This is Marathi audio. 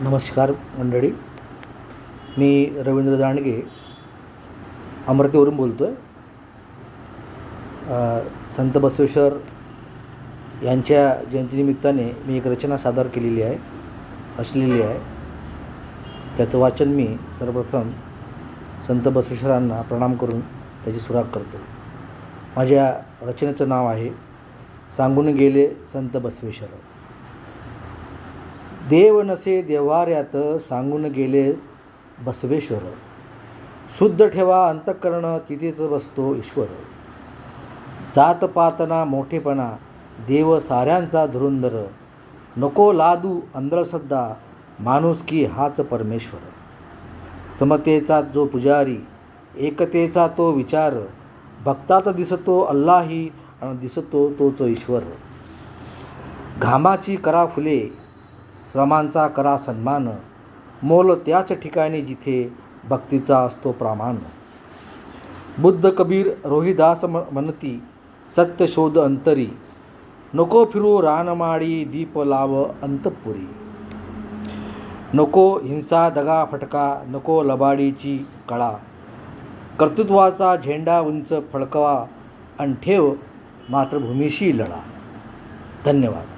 नमस्कार मंडळी. मी रवींद्र दांडगे अमरावतीवरून बोलतो आहे संत बसवेश्वर यांच्या जयंतीनिमित्ताने मी एक रचना सादर केलेली आहे असलेली आहे. त्याचं वाचन मी सर्वप्रथम संत बसवेश्वरांना प्रणाम करून त्याची सुराग करतो. माझ्या रचनेचं नाव आहे सांगून गेले संत बसवेश्वर. देव नसे देवार्यात सांगून गेले बसवेश्वर. शुद्ध ठेवा अंतःकरण तिथेच बसतो ईश्वर. जातपातना मोठेपणा देव साऱ्यांचा धुरुंदर नको लादू अंधश्रद्धा माणूस की हाच परमेश्वर. समतेचा जो पुजारी एकतेचा तो विचार. भक्तात दिसतो अल्लाही आणि दिसतो तोच ईश्वर. घामाची करा फुले श्रमांचा करा सन्मान. मोल त्याच ठिकाणी जिथे भक्तीचा असतो प्रामाण बुद्ध कबीर रोहिदास म म्हणती सत्यशोध अंतरी. नको फिरू रानमाळी दीप लाव अंतपुरी. नको हिंसा दगा फटका नको लबाडीची कळा. कर्तृत्वाचा झेंडा उंच फडकवा आणि ठेव मातृभूमीशी लढा. धन्यवाद.